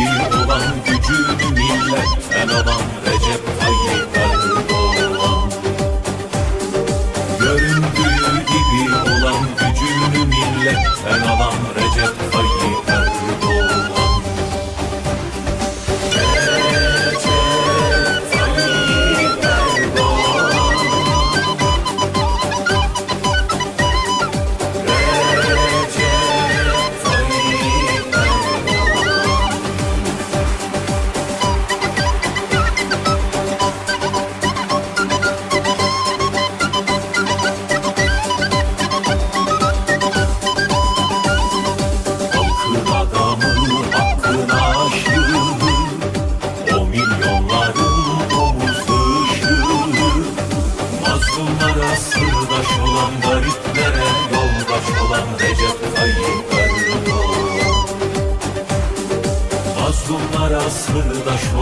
gibi olan gücünü milletten alan Recep Tayyip Erdoğan Göründüğü gibi olan gücünü milletten alan Recep Mazlumlara sırdaş olan Gariplere yoldaş olan Recep Tayyip Erdoğan. Mazlumlara sırdaş olan